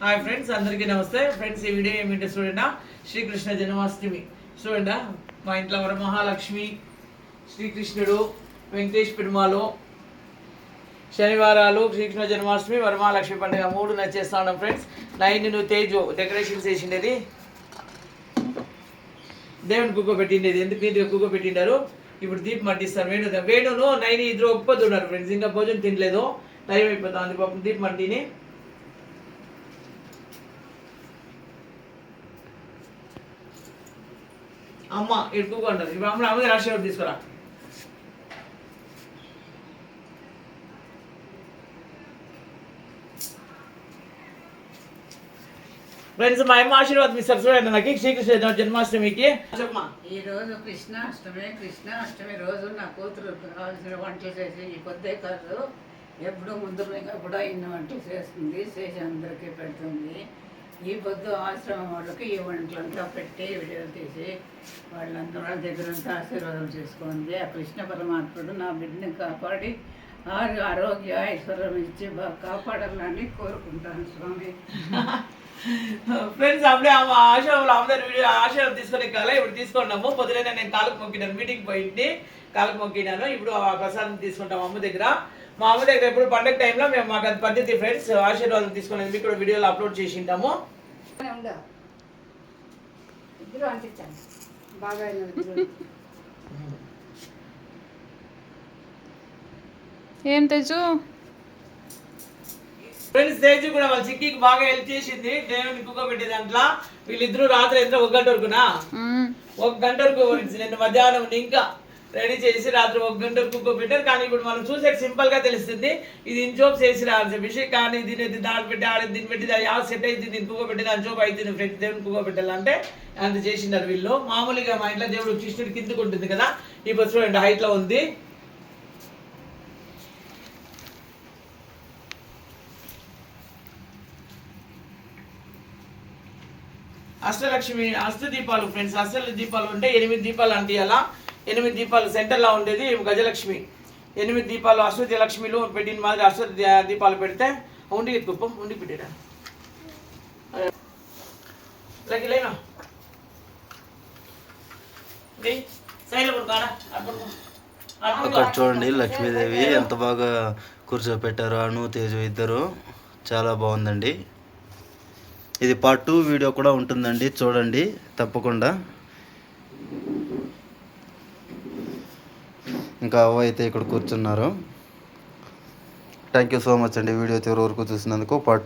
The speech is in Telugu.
హాయ్ ఫ్రెండ్స్ అందరికీ నమస్తే. ఫ్రెండ్స్ ఈ వీడియో ఏమిటో చూడండి. శ్రీకృష్ణ జన్మాష్టమి. చూడండి. మా ఇంట్లో వరమహాలక్ష్మి శ్రీకృష్ణుడు వెంకటేష్ పెరుమాలు శనివారాలు శ్రీకృష్ణ జన్మాష్టమి వరమహాలక్ష్మి పండుగ మూడు నచ్చేస్తా ఉన్నాం ఫ్రెండ్స్ నైన్ నువ్వు తేజు డెకరేషన్స్ చేసిండేది దేవుని కుక్క పెట్టిండేది. ఎందుకు నీట్గా కుక్క పెట్టిండారు? ఇప్పుడు దీపం అంటిస్తాను వేణు వేణును నైన్ ఇద్దరు ఒప్పుతున్నారు ఫ్రెండ్స్ ఇంకా భోజనం తినలేదు. టైం అయిపోతుంది. అందుకు దీపం మంటిని అమ్మ ఎడుకోంటారు ఇప్పుడు అమ్మ అమ్మది రాజశేఖర్ తీసుకురా. ఫ్రెండ్స్ మా అమ్మ ఆశీర్వాదం ఇస్తారు చూడండి నాకు శ్రీకృష్ణ జన్మాష్టమికి. ఈ రోజు కృష్ణాష్టమి కృష్ణాష్టమి రోజు నా కూతురు కావాల్సిన వంటలు చేసి ఈ పొద్దే కాదు ఎప్పుడు ముందు కూడా ఇన్ని వంటలు చేస్తుంది చేసి అందరికీ పెడుతుంది. ఈ పొద్దు ఆశ్రమం వాళ్ళకి ఈ వంటలంతా పెట్టి వీడియోలు తీసి వాళ్ళందరూ వాళ్ళ దగ్గర అంతా ఆశీర్వాదం చేసుకుంది. ఆ కృష్ణ పరమాత్ముడు నా బిడ్డని కాపాడి ఆరు ఆరోగ్య ఐశ్వర్యం ఇచ్చి బాగా కాపాడాలని కోరుకుంటాను స్వామి. ఫ్రెండ్స్ అప్పుడే ఆమె ఆశయంలో అందరి వీడియో ఆశయం తీసుకునే కాలే ఇప్పుడు తీసుకున్నాము పొద్దున నేను కాలకు మొక్కినాను మీటింగ్ పోయింది కాలకు మొక్కినాను ఇప్పుడు ఆ ప్రసాదం తీసుకుంటాం అమ్మ దగ్గర. మా అమ్మ దగ్గర ఎప్పుడు పండగ టైంలో మేము మాకు అది పద్ధతి ఫ్రెండ్స్ ఆశీర్వాదం తీసుకునేది. మీకు కూడా వీడియోలో అప్లోడ్ చేసి ఉంటాము బాగా ఇద్దరు ఏం తెచ్చు ఫ్రెండ్స్ తేజు కూడా వాళ్ళ చిక్కీకి బాగా హెల్ప్ చేసింది. దేవుని కుక్క పెట్టే దాంట్లో వీళ్ళిద్దరూ రాత్రి ఎంత ఒక గంట వరకునా? ఒక గంట వరకు నిన్న మధ్యాహ్నం ఇంకా రెడీ చేసి రాత్రి ఒక గంట వరకు కుక్క పెట్టారు. కానీ ఇప్పుడు మనం చూసే సింపుల్గా తెలుస్తుంది. ఇది ఇంచోప్ చేసి అని చెప్పేసి కానీ దీని దాని పెట్టి ఆడ దీన్ని పెట్టి యా సెట్ అయితే దీన్ని కుక్క పెట్టి దాని చోపు అయితే ఫ్రెండ్స్ దేవుని కుక్క పెట్టాలంటే అంత చేసినారు వీళ్ళు. మామూలుగా మా ఇంట్లో దేవుడు కృష్ణుడు కిందకు ఉంటుంది కదా. ఇప్పుడు చూడండి హైట్లో ఉంది. అష్టలక్ష్మి అష్ట దీపాలు ఫ్రెండ్స్ అష్టల దీపాలు ఉంటే ఎనిమిది దీపాలు అంటియాలా ఎనిమిది దీపాలు సెంటర్లో ఉండేది గజలక్ష్మి. ఎనిమిది దీపాలు అశ్వతి లక్ష్మిలు పెట్టిన మాదిరి అష్ట దీపాలు పెడితే ఉండి కుప్పం ఉండి పెట్టారా. లేనా. అక్కడ చూడండి లక్ష్మీదేవి ఎంత బాగా కూర్చోపెట్టారు. అను తేజు ఇద్దరు. చాలా బాగుందండి. ఇది పార్ట్ టూ వీడియో కూడా ఉంటుందండి చూడండి తప్పకుండా. ఇంకా అవ్వ అయితే ఇక్కడ కూర్చున్నారు. థ్యాంక్ యూ సో మచ్ అండి వీడియో చివరి వరకు చూసినందుకు. పార్ట్